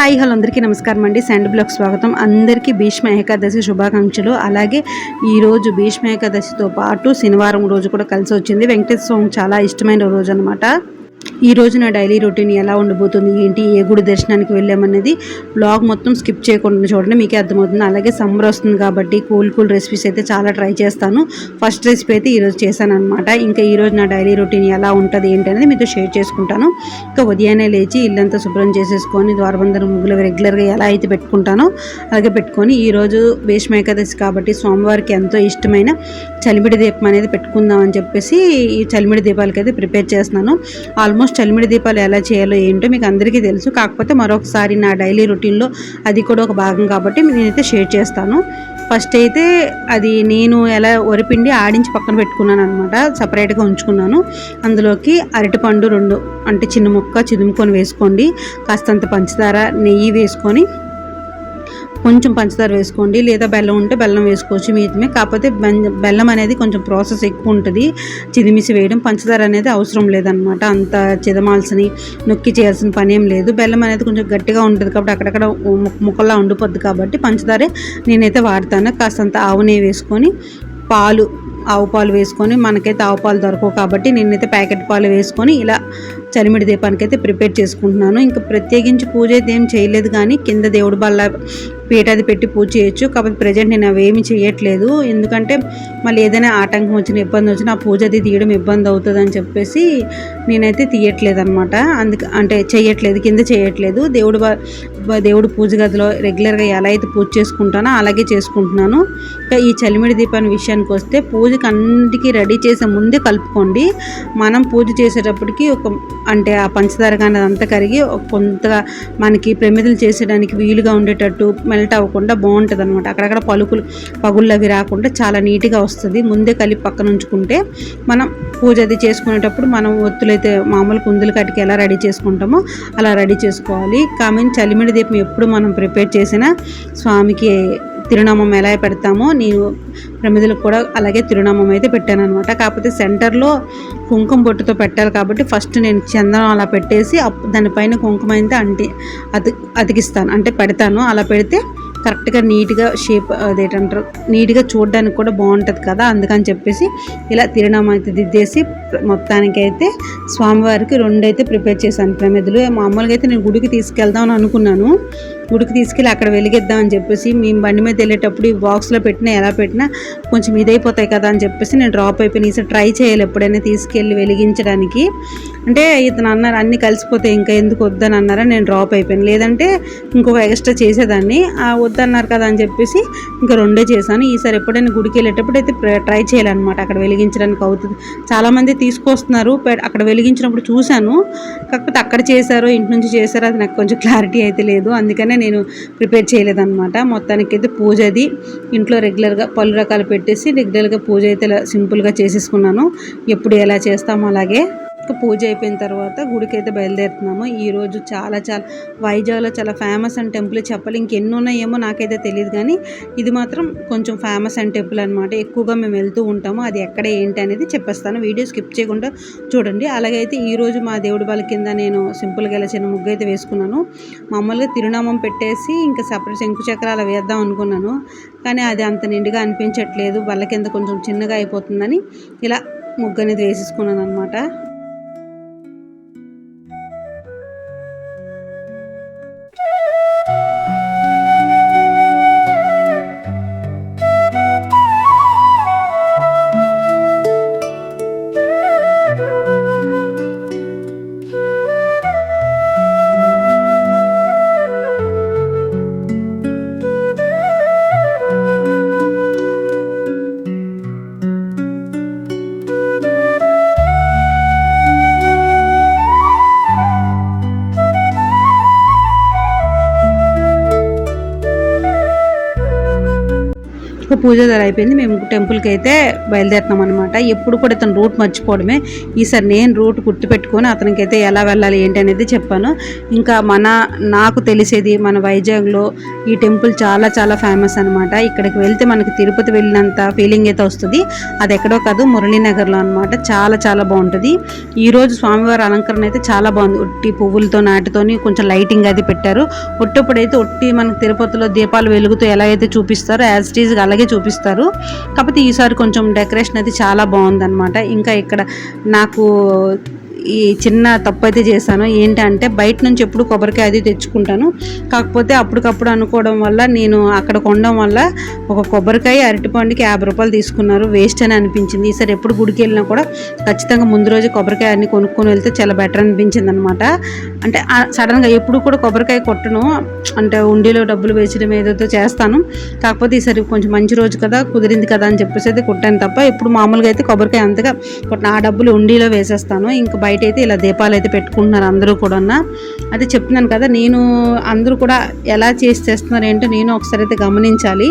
Hi hello అందరికీ నమస్కారం అండి. శాండ్ బ్లాక్ స్వాగతం. అందరికీ భీష్మ ఏకాదశి శుభాకాంక్షలు. అలాగే ఈరోజు భీష్మ ఏకాదశితో పాటు శనివారం రోజు కూడా కలిసి వచ్చింది. వెంకటేశ్వర స్వామి చాలా ఇష్టమైన రోజు అనమాట ఈ రోజు నా డైలీ రొటీన్ ఎలా ఉండబోతుంది? ఏంటి? ఏ గుడి దర్శనానికి వెళ్ళామనేది బ్లాగ్ మొత్తం స్కిప్ చేయకుండా చూడండి మీకే అర్థమవుతుంది. అలాగే సమ్మర్ వస్తుంది కాబట్టి కూల్ కూల్ రెసిపీస్ అయితే చాలా ట్రై చేస్తాను. ఫస్ట్ రెసిపీ అయితే ఈరోజు చేశాను అనమాట ఇంకా ఈరోజు నా డైలీ రొటీన్ ఎలా ఉంటుంది ఏంటి అనేది మీతో షేర్ చేసుకుంటాను. ఇంకా ఉదయాన్నే లేచి ఇల్లంతా శుభ్రం చేసేసుకొని ద్వారబంధన ముగ్గులు రెగ్యులర్గా ఎలా అయితే పెట్టుకుంటానో అలాగే పెట్టుకొని ఈరోజు భీష్మ ఏకాదశి కాబట్టి స్వామివారికి ఎంతో ఇష్టమైన చలిమిడి దీపం అనేది పెట్టుకుందాం అని చెప్పేసి ఈ చలిమిడి దీపాలకి అయితే ప్రిపేర్ చేస్తున్నాను. ఆల్మోస్ట్ చలిమిడి దీపాలు ఎలా చేయాలో ఏంటో మీకు అందరికీ తెలుసు. కాకపోతే మరొకసారి నా డైలీ రొటీన్లో అది కూడా ఒక భాగం కాబట్టి నేనైతే షేర్ చేస్తాను. ఫస్ట్ అయితే అది నేను ఎలా వరిపిండి ఆడించి పక్కన పెట్టుకున్నాను అనమాట సపరేట్గా ఉంచుకున్నాను. అందులోకి అరటిపండు రెండు అంటే చిన్న ముక్క చిదుముకొని వేసుకోండి. కాస్తంత పంచదార నెయ్యి వేసుకొని కొంచెం పంచదార వేసుకోండి లేదా బెల్లం ఉంటే బెల్లం వేసుకోవచ్చు మీతమే కాకపోతే బెల్లం అనేది కొంచెం ప్రాసెస్ ఎక్కువ ఉంటుంది. చిదిమిసి వేయడం పంచదార అనేది అవసరం లేదనమాట అంత చిదమాల్సిన నొక్కి చేయాల్సిన పని ఏం లేదు. బెల్లం అనేది కొంచెం గట్టిగా ఉంటుంది కాబట్టి అక్కడక్కడ ముక్కలా ముక్కల్లా ఉండిపోద్ది కాబట్టి పంచదారే నేనైతే వాడతాను. కాస్తంత ఆవు నెయ్యి వేసుకొని పాలు ఆవు పాలు వేసుకొని మనకైతే ఆవు పాలు దొరకవు కాబట్టి నేనైతే ప్యాకెట్ పాలు వేసుకొని ఇలా చలిమిడి దీపానికి అయితే ప్రిపేర్ చేసుకుంటున్నాను. ఇంకా ప్రత్యేకించి పూజ అయితే ఏం చేయలేదు కానీ కింద దేవుడి బల్ల పీట అది పెట్టి పూజ చేయొచ్చు. కాకపోతే ప్రజెంట్ నేను అవేమి చేయట్లేదు. ఎందుకంటే మళ్ళీ ఏదైనా ఆటంకం వచ్చిన ఇబ్బంది వచ్చినా ఆ పూజ అది తీయడం ఇబ్బంది అవుతుంది అని చెప్పేసి నేనైతే తీయట్లేదు అనమాట అందుకు అంటే చేయట్లేదు కింద చేయట్లేదు. దేవుడు దేవుడు పూజ గదిలో రెగ్యులర్గా ఎలా అయితే పూజ చేసుకుంటానో అలాగే చేసుకుంటున్నాను. ఇంకా ఈ చలిమిడి దీపాన్ని విషయానికి వస్తే పూజకి అన్నిటికీ రెడీ చేసే ముందే కలుపుకోండి. మనం పూజ చేసేటప్పటికి ఒక అంటే ఆ పంచదార కానీ అదంతా కరిగి కొంత కొంతగా మనకి ప్రమిదలు చేసేయడానికి వీలుగా ఉండేటట్టు మెల్ట్ అవ్వకుండా బాగుంటుంది అనమాట అక్కడక్కడ పలుకులు పగుళ్ళు అవి రాకుండా చాలా నీట్గా వస్తుంది. ముందే కలిపి పక్కన ఉంచుకుంటే మనం పూజ అది చేసుకునేటప్పుడు మనం ఒత్తులైతే మామూలు కుందులు కట్టుకు ఎలా రెడీ చేసుకుంటామో అలా రెడీ చేసుకోవాలి. కామెంట్ చలిమిడి దీపం ఎప్పుడు మనం ప్రిపేర్ చేసినా స్వామికి తిరునామం ఎలా పెడతామో నేను ప్రమిదలకు కూడా అలాగే తిరునామం అయితే పెట్టాను అనమాట కాకపోతే సెంటర్లో కుంకుమ బొట్టుతో పెట్టాలి కాబట్టి ఫస్ట్ నేను చందనం అలా పెట్టేసి దానిపైన కుంకుమ అయితే అంటి అతి అతికిస్తాను. అంటే పెడతాను. అలా పెడితే కరెక్ట్గా నీట్గా షేప్ అదేంటారు నీట్గా చూడడానికి కూడా బాగుంటుంది కదా అందుకని చెప్పేసి ఇలా తిరునామా అయితే దిద్దేసి మొత్తానికైతే స్వామివారికి రెండు అయితే ప్రిపేర్ చేశాను ప్రమిదలు. మామూలుగా అయితే నేను గుడికి తీసుకెళ్దామని అనుకున్నాను. గుడికి తీసుకెళ్ళి అక్కడ వెలిగిద్దాం అని చెప్పేసి మేము బండి మీద వెళ్ళేటప్పుడు ఈ బాక్స్లో పెట్టినా ఎలా పెట్టినా కొంచెం ఇదైపోతాయి కదా అని చెప్పేసి నేను డ్రాప్ అయిపోయిన. ఈసారి ట్రై చేయాలి ఎప్పుడైనా తీసుకెళ్ళి వెలిగించడానికి. అంటే ఇతను అన్నారు అన్నీ కలిసిపోతాయి ఇంకా ఎందుకు వద్దని అన్నారా నేను డ్రాప్ అయిపోయాను. లేదంటే ఇంకొక ఎక్స్ట్రా చేసేదాన్ని. ఆ వద్దన్నారు కదా అని చెప్పేసి ఇంకా రెండే చేశాను. ఈసారి ఎప్పుడైనా గుడికి వెళ్ళేటప్పుడు అయితే ట్రై చేయాలన్నమాట. అక్కడ వెలిగించడానికి అవుతుంది. చాలామంది తీసుకొస్తున్నారు. అక్కడ వెలిగించినప్పుడు చూశాను. కాకపోతే అక్కడ చేశారో ఇంటి నుంచి చేశారో అది నాకు కొంచెం క్లారిటీ అయితే లేదు. అందుకనే నేను ప్రిపేర్ చేయలేదన్నమాట. మొత్తానికి అయితే పూజ అది ఇంట్లో రెగ్యులర్గా పలు రకాలు పెట్టేసి రెగ్యులర్గా పూజ అయితే ఇలా సింపుల్గా చేసేసుకున్నాను. ఎప్పుడు ఎలా చేస్తామో అలాగే ఇంకా పూజ అయిపోయిన తర్వాత గుడికి అయితే బయలుదేరుతున్నాము ఈరోజు చాలా చాలా వైజాగ్లో చాలా ఫేమస్ అండ్ టెంపుల్. చెప్పాలి ఇంకెన్ని ఉన్నాయేమో నాకైతే తెలియదు కానీ ఇది మాత్రం కొంచెం ఫేమస్ అండ్ టెంపుల్ అనమాట ఎక్కువగా మేము వెళ్తూ ఉంటాము. అది ఎక్కడ ఏంటి అనేది చెప్పేస్తాను. వీడియో స్కిప్ చేయకుండా చూడండి. అలాగైతే ఈరోజు ఈ రోజు మా దేవుడి వాళ్ళ కింద నేను సింపుల్గా ఇలా చిన్న ముగ్గు అయితే వేసుకున్నాను. మామూలుగా తిరునామం పెట్టేసి ఇంకా సపరేట్ శంకు చక్రాలు వేద్దాం అనుకున్నాను. కానీ అది అంత నిండుగా అనిపించట్లేదు. వాళ్ళ కింద కొంచెం చిన్నగా అయిపోతుందని ఇలా ముగ్గు అనేది వేసేసుకున్నాను అనమాట ఇంకా పూజ అయిపోయింది మేము టెంపుల్కి అయితే బయలుదేరుతాం అనమాట ఎప్పుడు కూడా ఇతను రూట్ మర్చిపోవడమే. ఈసారి నేను రూట్ గుర్తుపెట్టుకొని అతనికి అయితే ఎలా వెళ్ళాలి ఏంటి అనేది చెప్పాను. ఇంకా మన నాకు తెలిసేది మన వైజాగ్లో ఈ టెంపుల్ చాలా చాలా ఫేమస్ అనమాట ఇక్కడికి వెళ్తే మనకి తిరుపతి వెళ్ళినంత ఫీలింగ్ అయితే వస్తుంది. అది ఎక్కడో కాదు మురళీనగర్లో అనమాట చాలా చాలా బాగుంటుంది. ఈరోజు స్వామివారి అలంకరణ అయితే చాలా బాగుంది. ఒట్టి పువ్వులతో నాటితోని కొంచెం లైటింగ్ అది పెట్టారు. ఒట్టప్పుడైతే ఒట్టి మనకి తిరుపతిలో దీపాలు వెలుగుతూ ఎలా అయితే చూపిస్తారో యాజ్ ఇట్ ఈజ్ అలాగే చూపిస్తారు. కాకపోతే ఈసారి కొంచెం డెకరేషన్ అది చాలా బాగుందన్నమాట. ఇంకా ఇక్కడ నాకు ఈ చిన్న తప్పు అయితే చేశాను. ఏంటంటే బయట నుంచి ఎప్పుడు కొబ్బరికాయ అది తెచ్చుకుంటాను. కాకపోతే అప్పటికప్పుడు అనుకోవడం వల్ల నేను అక్కడ కొనడం వల్ల ఒక కొబ్బరికాయ అరటిపండుకి యాభై రూపాయలు తీసుకున్నారు. వేస్ట్ అని అనిపించింది. ఈసారి ఎప్పుడు గుడికి వెళ్ళినా కూడా ఖచ్చితంగా ముందు రోజు కొబ్బరికాయ అన్ని కొనుక్కొని వెళ్తే చాలా బెటర్ అనిపించింది అనమాట అంటే సడన్గా ఎప్పుడు కూడా కొబ్బరికాయ కొట్టను. అంటే ఉండిలో డబ్బులు వేసడం ఏదైతే చేస్తాను. కాకపోతే ఈసారి కొంచెం మంచి రోజు కదా కుదిరింది కదా అని చెప్పేసి అయితే కొట్టాను తప్ప ఇప్పుడు మామూలుగా అయితే కొబ్బరికాయ అంతగా కొట్టిన ఆ డబ్బులు ఉండిలో వేసేస్తాను. ఇంకా బయట అయితే ఇలా దీపాలు అయితే పెట్టుకుంటున్నారు అందరూ కూడా అయితే చెప్తున్నాను కదా నేను అందరూ కూడా ఎలా చేసి చేస్తున్నారు ఏంటో నేను ఒకసారి అయితే గమనించాలి.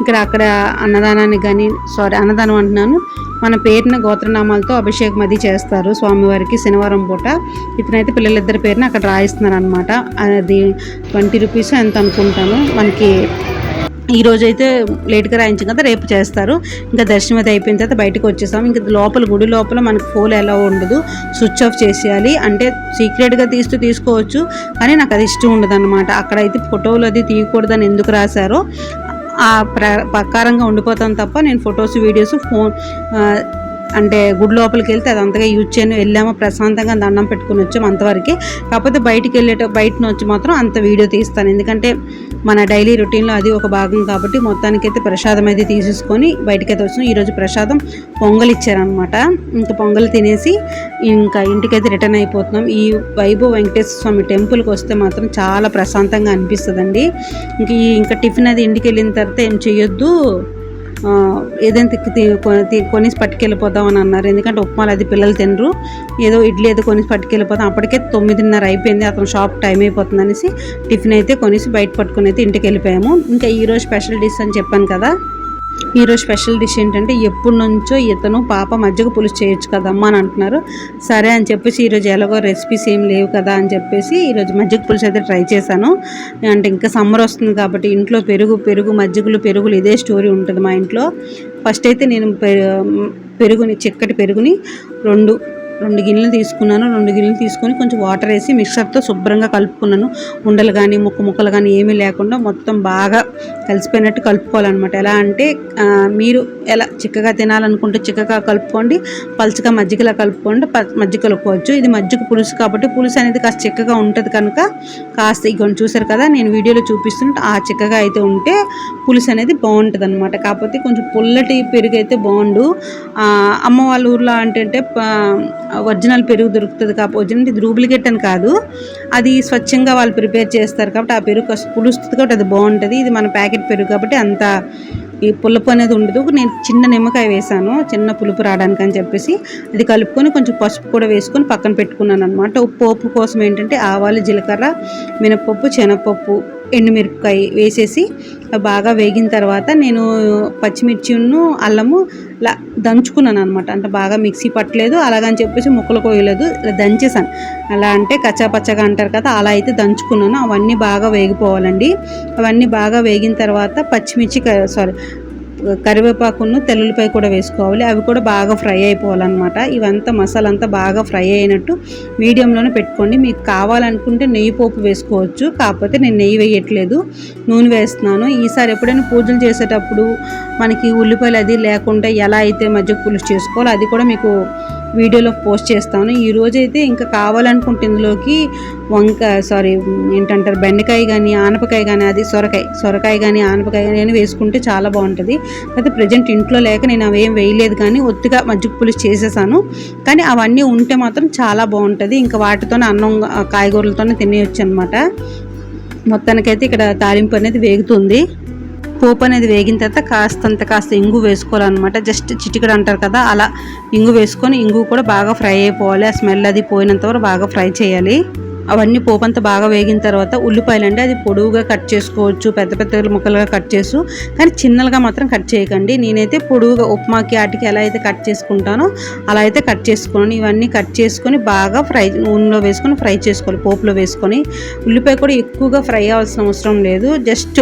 ఇక్కడ అక్కడ అన్నదానానికి కానీ సారీ అన్నదానం అంటున్నాను. మన పేరున గోత్రనామాలతో అభిషేకం అది చేస్తారు స్వామివారికి శనివారం పూట. ఇతనైతే పిల్లలిద్దరి పేరున అక్కడ రాయిస్తున్నారు అనమాట అది ట్వంటీ రూపీస్ ఎంత అనుకుంటాను. మనకి ఈ రోజు అయితే లేట్గా రాయించాం కదా రేపు చేస్తారు. ఇంకా దర్శనం అయితే అయిపోయిన తర్వాత బయటకు వచ్చేసాం ఇంకా లోపల గుడి లోపల మనకు ఫోన్ ఎలా ఉండదు. స్విచ్ ఆఫ్ చేసేయాలి. అంటే సీక్రెట్గా తీస్తూ తీసుకోవచ్చు. కానీ నాకు అది ఇష్టం ఉండదు అనమాట అక్కడైతే ఫోటోలు అది తీయకూడదని ఎందుకు రాశారో ఆ ప్ర ప్రకారంగా ఉండిపోతాను తప్ప నేను ఫొటోస్ వీడియోస్ ఫోన్ అంటే గుడి లోపలికి వెళ్తే అది అంతగా యూజ్ చేయను. వెళ్ళామో ప్రశాంతంగా దండం పెట్టుకుని వచ్చాము అంతవరకే. కాకపోతే బయటికి వెళ్ళేట బయట వచ్చి మాత్రం అంత వీడియో తీస్తాను. ఎందుకంటే మన డైలీ రొటీన్లో అది ఒక భాగం కాబట్టి మొత్తానికైతే ప్రసాదం అయితే తీసేసుకొని బయటకైతే వచ్చినాం ఈరోజు ప్రసాదం పొంగల్ ఇచ్చారనమాట ఇంకా పొంగల్ తినేసి ఇంకా ఇంటికైతే రిటర్న్ అయిపోతున్నాం. ఈ వైభవ్ వెంకటేశ్వర స్వామి టెంపుల్కి వస్తే మాత్రం చాలా ప్రశాంతంగా అనిపిస్తుందండి. ఇంక ఈ ఇంకా టిఫిన్ అది ఇంటికి వెళ్ళిన తర్వాత ఏం చేయొద్దు ఏదైనా కొనేసి పట్టుకెళ్ళిపోదాం అని అన్నారు. ఎందుకంటే ఉప్మాలు అది పిల్లలు తినరు. ఏదో ఇడ్లీ ఏదో కొనేసి పట్టుకెళ్ళిపోతాం అప్పటికే తొమ్మిదిన్నర అయిపోయింది అతను షాప్ టైం అయిపోతుంది అనేసి టిఫిన్ అయితే కొనేసి బయట పట్టుకుని అయితే ఇంటికి వెళ్ళిపోయాము. ఇంకా ఈరోజు స్పెషల్ డిష్ అని చెప్పాను కదా. ఈరోజు స్పెషల్ డిష్ ఏంటంటే ఎప్పటి నుంచో ఇతను పాప మజ్జిగ పులుసు చేయొచ్చు కదమ్మా అని అంటున్నారు. సరే అని చెప్పేసి ఈరోజు ఎలాగో రెసిపీస్ ఏం లేవు కదా అని చెప్పేసి ఈరోజు మజ్జిగ పులుసు అయితే ట్రై చేశాను. అంటే ఇంకా సమ్మర్ వస్తుంది కాబట్టి ఇంట్లో పెరుగు పెరుగు మజ్జిగలు పెరుగులు ఇదే స్టోరీ ఉంటుంది మా ఇంట్లో. ఫస్ట్ అయితే నేను పెరుగుని చిక్కటి పెరుగుని రెండు రెండు గిన్నెలు తీసుకున్నాను. రెండు గిన్నెలు తీసుకొని కొంచెం వాటర్ వేసి మిక్సర్తో శుభ్రంగా కలుపుకున్నాను. ఉండలు కానీ ముక్క ముక్కలు కానీ ఏమీ లేకుండా మొత్తం బాగా కలిసిపోయినట్టు కలుపుకోవాలన్నమాట. ఎలా అంటే మీరు ఎలా చిక్కగా తినాలనుకుంటే చిక్కగా కలుపుకోండి పలుచగా మజ్జిగలా కలుపుకోండి మజ్జిగ కలుపుకోవచ్చు. ఇది మజ్జిగ పులుసు కాబట్టి పులుసు అనేది కాస్త చిక్కగా ఉంటుంది కనుక కాస్త ఇక చూసారు కదా నేను వీడియోలో చూపిస్తుంటే ఆ చిక్కగా అయితే ఉంటే పులుసు అనేది బాగుంటుంది అనమాట కాకపోతే కొంచెం పుల్లటి పెరుగు అయితే బాగుండు అమ్మ వాళ్ళ ఊర్లో అంటే ఒరిజినల్ పెరుగు దొరుకుతుంది కాబట్టి ఒరిజినల్ ఇది రూబిలిగెట్ అని కాదు. అది స్వచ్ఛంగా వాళ్ళు ప్రిపేర్ చేస్తారు కాబట్టి ఆ పెరుగు పులుస్తుంది కాబట్టి అది బాగుంటుంది. ఇది మన ప్యాకెట్ పెరుగు కాబట్టి అంత ఈ పులుపు అనేది ఉండదు. నేను చిన్న నిమ్మకాయ వేసాను చిన్న పులుపు రావడానికి అని చెప్పేసి. అది కలుపుకొని కొంచెం పసుపు కూడా వేసుకొని పక్కన పెట్టుకున్నాను అనమాట పోపు కోసం ఏంటంటే ఆవాలు జీలకర్ర మినపప్పు శనగపప్పు ఎండుమిరపకాయ వేసేసి బాగా వేగిన తర్వాత నేను పచ్చిమిర్చిను అల్లము ఇలా దంచుకున్నాను అనమాట అంటే బాగా మిక్సీ పట్టలేదు. అలాగని చెప్పేసి ముక్కలు కోయలేదు ఇలా దంచేసాను అలా అంటే కచ్చాపచ్చగా అంటారు కదా అలా అయితే దంచుకున్నాను. అవన్నీ బాగా వేగిపోవాలండి. అవన్నీ బాగా వేగిన తర్వాత పచ్చిమిర్చి సారీ కరివేపాకును తెల్లుల్లిపాయ కూడా వేసుకోవాలి. అవి కూడా బాగా ఫ్రై అయిపోవాలన్నమాట. ఇవంతా మసాలా అంతా బాగా ఫ్రై అయినట్టు మీడియంలోనే పెట్టుకోండి. మీకు కావాలనుకుంటే నెయ్యి పోపు వేసుకోవచ్చు. కాకపోతే నేను నెయ్యి వేయట్లేదు. నూనె వేస్తున్నాను. ఈసారి ఎప్పుడైనా పూజలు చేసేటప్పుడు మనకి ఉల్లిపాయలు అది లేకుండా ఎలా అయితే మధ్య పులుసు చేసుకోవాలో అది కూడా మీకు వీడియోలో పోస్ట్ చేస్తాను. ఈ రోజైతే ఇంకా కావాలనుకుంటే ఇందులోకి వంకాయ సారీ ఏంటంటారు బెండకాయ కానీ ఆనపకాయ కానీ అది సొరకాయ సొరకాయ కానీ ఆనపకాయ కానీ వేసుకుంటే చాలా బాగుంటుంది. అయితే ప్రజెంట్ ఇంట్లో లేక నేను అవి ఏం వేయలేదు కానీ ఒత్తిగా మజ్జిగ పులుసు చేసేసాను. కానీ అవన్నీ ఉంటే మాత్రం చాలా బాగుంటుంది. ఇంకా వాటితోనే అన్నం కాయగూరలతోనే తినేయచ్చు అనమాట మొత్తానికైతే ఇక్కడ తాలింపు అనేది వేగుతుంది. పోపు అనేది వేగిన తర్వాత కాస్తంత కాస్త ఇంగు వేసుకోవాలన్నమాట. జస్ట్ చిటికడ అంటారు కదా అలా ఇంగు వేసుకొని ఇంగు కూడా బాగా ఫ్రై అయిపోవాలి. ఆ స్మెల్ అది పోయినంత వరకు బాగా ఫ్రై చేయాలి. అవన్నీ పోపు బాగా వేగిన తర్వాత ఉల్లిపాయలు అంటే అది పొడవుగా కట్ చేసుకోవచ్చు పెద్ద పెద్ద ముక్కలుగా కట్ చేసు. కానీ చిన్నలుగా మాత్రం కట్ చేయకండి. నేనైతే పొడవుగా ఉప్మాకి వాటికి ఎలా అయితే కట్ చేసుకుంటానో అలా అయితే కట్ చేసుకున్నాను. ఇవన్నీ కట్ చేసుకొని బాగా ఫ్రై నూనెలో వేసుకొని ఫ్రై చేసుకోవాలి పోపులో వేసుకొని. ఉల్లిపాయ కూడా ఎక్కువగా ఫ్రై అవ్వాల్సిన అవసరం లేదు. జస్ట్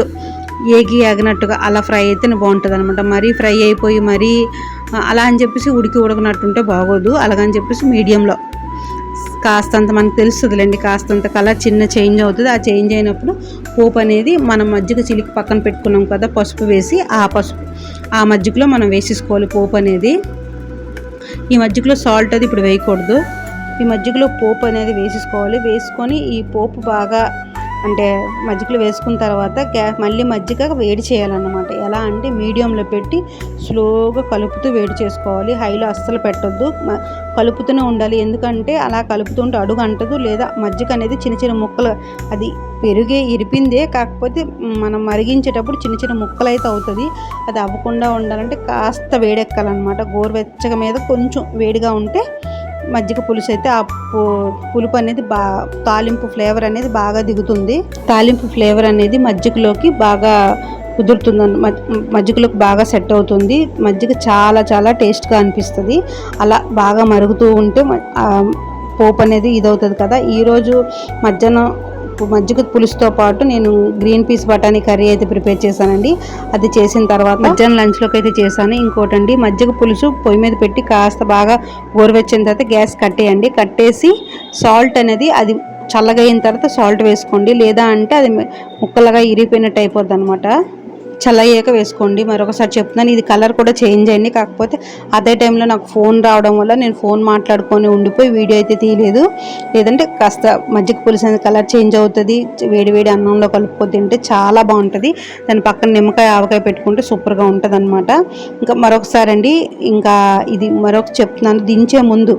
ఏగి ఆగినట్టుగా అలా ఫ్రై అయితేనే బాగుంటుంది అనమాట మరీ ఫ్రై అయిపోయి మరీ అలా అని చెప్పేసి ఉడికి ఉడకనట్టుంటే బాగోదు. అలాగని చెప్పేసి మీడియంలో. కాస్తంత మనకు తెలుస్తుందిలేండి కాస్తంత కలర్ చిన్న చేంజ్ అవుతుంది. ఆ చేంజ్ అయినప్పుడు పోపు అనేది మనం మజ్జిగ చిలికి పక్కన పెట్టుకున్నాం కదా పసుపు వేసి ఆ పసుపు ఆ మజ్జిగలో మనం వేసేసుకోవాలి పోపు అనేది. ఈ మజ్జిగలో సాల్ట్ అది ఇప్పుడు వేయకూడదు. ఈ మజ్జిగలో పోపు అనేది వేసేసుకోవాలి. వేసుకొని ఈ పోపు బాగా అంటే మజ్జిగలో వేసుకున్న తర్వాత గ్యా మళ్ళీ మజ్జిగ వేడి చేయాలన్నమాట. ఎలా అంటే మీడియంలో పెట్టి స్లోగా కలుపుతూ వేడి చేసుకోవాలి. హైలో అస్సలు పెట్టొద్దు. కలుపుతూనే ఉండాలి. ఎందుకంటే అలా కలుపుతుంటే అడుగు అంటదు లేదా మజ్జిగ అనేది చిన్న చిన్న ముక్కలు అది పెరిగే ఇరిపిందే కాకపోతే మనం మరిగించేటప్పుడు చిన్న చిన్న ముక్కలు అయితే అవుతుంది. అది అవ్వకుండా ఉండాలంటే కాస్త వేడెక్కాలన్నమాట. గోరువెచ్చగా మీద కొంచెం వేడిగా ఉంటే మజ్జిగ పులుసు అయితే ఆ పులుపు అనేది బా తాలింపు ఫ్లేవర్ అనేది బాగా దిగుతుంది. తాలింపు ఫ్లేవర్ అనేది మజ్జిగలోకి బాగా కుదురుతుంది మజ్- మజ్జిగలోకి బాగా సెట్ అవుతుంది. మజ్జిగ చాలా చాలా టేస్ట్గా అనిపిస్తుంది. అలా బాగా మరుగుతూ ఉంటే పోపు అనేది ఇదవుతుంది కదా. ఈరోజు మధ్యాహ్నం మజ్జిగ పులుసుతో పాటు నేను గ్రీన్ పీస్ బఠానీ కర్రీ అయితే ప్రిపేర్ చేశానండి. అది చేసిన తర్వాత మధ్యాహ్నం లంచ్లోకి అయితే చేశాను. ఇంకోటండి మజ్జిగ పులుసు పొయ్యి మీద పెట్టి కాస్త బాగా గోరువెచ్చిన తర్వాత గ్యాస్ కట్టేయండి. కట్టేసి సాల్ట్ అనేది అది చల్లగా అయిన తర్వాత సాల్ట్ వేసుకోండి. లేదా అంటే అది ముక్కలుగా ఇరిగిపోయినట్టు అయిపోద్ది అనమాట చల్లయ్యాక వేసుకోండి. మరొకసారి చెప్తున్నాను ఇది కలర్ కూడా చేంజ్ అయింది. కాకపోతే అదే టైంలో నాకు ఫోన్ రావడం వల్ల నేను ఫోన్ మాట్లాడుకొని ఉండిపోయి వీడియో అయితే తీయలేదు. లేదంటే కాస్త మజ్జిగ పులుసు అనేది కలర్ చేంజ్ అవుతుంది. వేడి వేడి అన్నంలో కలుపుకొని తింటే చాలా బాగుంటుంది. దాని పక్కన నిమ్మకాయ ఆవకాయ పెట్టుకుంటే సూపర్గా ఉంటుంది అనమాట ఇంకా మరొకసారి అండి ఇంకా ఇది మరొక చెప్తున్నాను దించే ముందు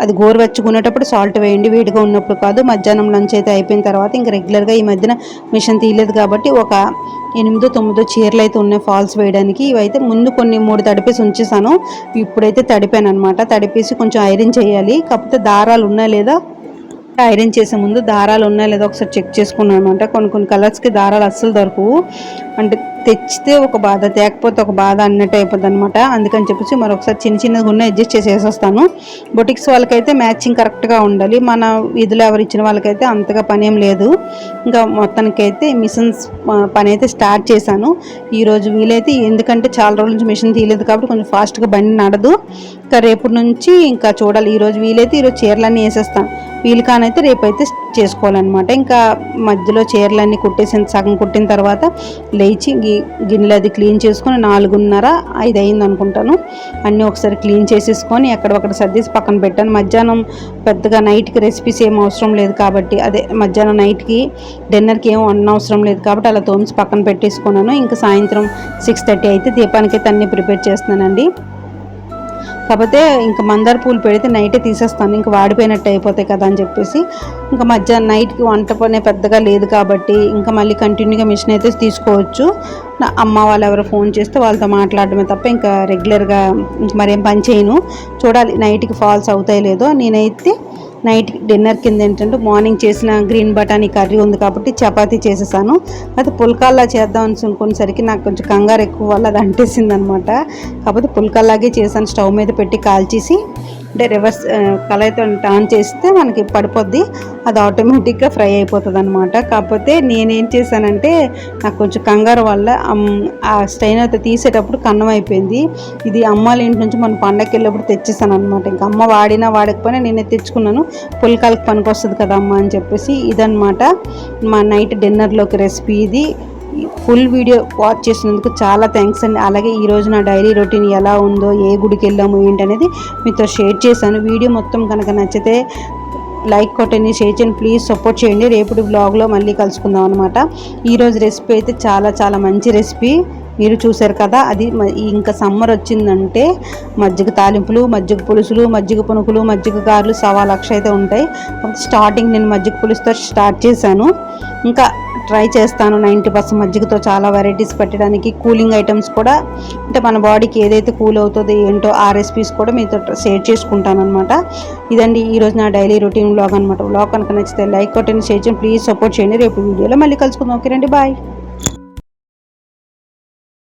అది గోరువెచ్చుకునేటప్పుడు సాల్ట్ వేయండి వేడిగా ఉన్నప్పుడు కాదు. మధ్యాహ్నం లంచ్ అయితే అయిపోయిన తర్వాత ఇంక రెగ్యులర్గా ఈ మధ్యన మిషన్ తీయలేదు కాబట్టి ఒక ఎనిమిదో తొమ్మిదో చీరలు అయితే ఉన్నాయి ఫాల్స్ వేయడానికి. ఇవైతే ముందు కొన్ని మూడు తడిపేసి ఉంచేసాను. ఇప్పుడైతే తడిపాను అనమాట తడిపేసి కొంచెం ఐరన్ చేయాలి. కాకపోతే దారాలు ఉన్నాయా లేదా? ఐరన్ చేసే ముందు దారాలు ఉన్నాయా లేదా ఒకసారి చెక్ చేసుకున్నాను అనమాట కొన్ని కొన్ని కలర్స్కి దారాలు అస్సలు దొరకవు. అంటే తెచ్చితే ఒక బాధ తేకపోతే ఒక బాధ అన్నట్టు అయిపోద్ది అనమాట అందుకని చెప్పేసి మరొకసారి చిన్న చిన్నగా ఉన్న అడ్జస్ట్ చేసేస్తాను బొటిక్స్ వాళ్ళకైతే మ్యాచింగ్ కరెక్ట్గా ఉండాలి. మన వీధిలో ఎవరు ఇచ్చిన వాళ్ళకైతే అంతగా పని ఏం లేదు. ఇంకా మొత్తానికైతే మిషన్స్ పని అయితే స్టార్ట్ చేశాను. ఈరోజు వీలైతే ఎందుకంటే చాలా రోజుల నుంచి మిషన్ తీయలేదు కాబట్టి కొంచెం ఫాస్ట్గా బండి నడదు. ఇంకా రేపటి నుంచి ఇంకా చూడాలి. ఈరోజు వీలైతే ఈరోజు చీరలన్నీ వేసేస్తాను వీలు కానైతే రేపైతే చేసుకోవాలన్నమాట. ఇంకా మధ్యలో చీరలన్నీ కుట్టేసిన సగం కుట్టిన తర్వాత లేచి గి- గిన్నెలు అది క్లీన్ చేసుకొని నాలుగున్నర ఐదు అయింది అనుకుంటాను. అన్నీ ఒకసారి క్లీన్ చేసేసుకొని ఎక్కడొక్కడ సర్దేసి పక్కన పెట్టాను. మధ్యాహ్నం పెద్దగా నైట్కి రెసిపీస్ ఏం అవసరం లేదు కాబట్టి అదే మధ్యాహ్నం నైట్కి డిన్నర్కి ఏం అన్న అవసరం లేదు కాబట్టి అలా తోమిసి పక్కన పెట్టేసుకున్నాను. ఇంకా సాయంత్రం సిక్స్ థర్టీ అయితే దీపానికి అయితే అన్నీ ప్రిపేర్ చేస్తున్నానండి. కాకపోతే ఇంకా మందార పూలు పెడితే నైటే తీసేస్తాను. ఇంకా వాడిపోయినట్టు అయిపోతాయి కదా అని చెప్పేసి. ఇంకా మధ్యాహ్నం నైట్కి వంట పనే పెద్దగా లేదు కాబట్టి ఇంకా మళ్ళీ కంటిన్యూగా మిషన్ అయితే తీసుకోవచ్చు. నా అమ్మ వాళ్ళు ఎవరు ఫోన్ చేస్తే వాళ్ళతో మాట్లాడడమే తప్ప ఇంకా రెగ్యులర్గా ఇంక మరేం పని చేయను. చూడాలి నైట్కి ఫాల్స్ అవుతాయి లేదో. నేనైతే నైట్ డిన్నర్ కింద ఏంటంటే మార్నింగ్ చేసిన గ్రీన్ బటానీ కర్రీ ఉంది కాబట్టి చపాతీ చేసేసాను. అయితే పుల్కాల్లా చేద్దాం అనుకునేసరికి నాకు కొంచెం కంగారు ఎక్కువ వల్ల అది అంటేసింది అనమాట కాకపోతే పుల్కాల్లాగే చేశాను స్టవ్ మీద పెట్టి కాల్చేసి. అంటే రివర్స్ కళాయితో ఆన్ చేస్తే మనకి పడిపోద్ది. అది ఆటోమేటిక్గా ఫ్రై అయిపోతుంది అనమాట కాకపోతే నేనేం చేశానంటే నాకు కొంచెం కంగారు వల్ల ఆ స్టైన్ అయితే తీసేటప్పుడు కన్నం అయిపోయింది. ఇది అమ్మాళ్ళ ఇంటి నుంచి మన పండగకి వెళ్ళినప్పుడు తెచ్చేసాను అనమాట ఇంకా అమ్మ వాడినా వాడకపోయినా నేనే తెచ్చుకున్నాను. పులికాలకి పనికి వస్తుంది కదా అమ్మ అని చెప్పేసి ఇదనమాట మా నైట్ డిన్నర్లోకి రెసిపీ ఇది. ఫుల్ వీడియో వాచ్ చేసినందుకు చాలా థ్యాంక్స్ అండి. అలాగే ఈరోజు నా డైలీ రొటీన్ ఎలా ఉందో ఏ గుడికి వెళ్ళాము ఏంటనేది మీతో షేర్ చేశాను. వీడియో మొత్తం కనుక నచ్చితే లైక్ కొట్టండి షేర్ చేయండి ప్లీజ్ సపోర్ట్ చేయండి. రేపటి బ్లాగ్లో మళ్ళీ కలుసుకుందాం అనమాట ఈరోజు రెసిపీ అయితే చాలా చాలా మంచి రెసిపీ. మీరు చూశారు కదా అది ఇంకా సమ్మర్ వచ్చిందంటే మజ్జిగ తాలింపులు మజ్జిగ పులుసులు మజ్జిగ పునుకులు మజ్జిగ గారెలు సవా లక్ష అయితే ఉంటాయి. స్టార్టింగ్ నేను మజ్జిగ పులుసుతో స్టార్ట్ చేశాను. ఇంకా ట్రై చేస్తాను నైంటీ పర్సెంట్ మజ్జిగతో చాలా వెరైటీస్ పెట్టడానికి. కూలింగ్ ఐటమ్స్ కూడా అంటే మన బాడీకి ఏదైతే కూల్ అవుతుందో ఏంటో ఆ రెసిపీస్ కూడా మీతో షేర్ చేసుకుంటాను అనమాట ఇదండి ఈరోజు నా డైలీ రొటీన్ వ్లాగ్ అనమాట వ్లాగ్ కనుక నచ్చితే లైక్ కొట్టండి షేర్ చేయండి ప్లీజ్ సపోర్ట్ చేయండి. రేపు వీడియోలో మళ్ళీ కలుసుకుందాం. ఓకే రండి బాయ్.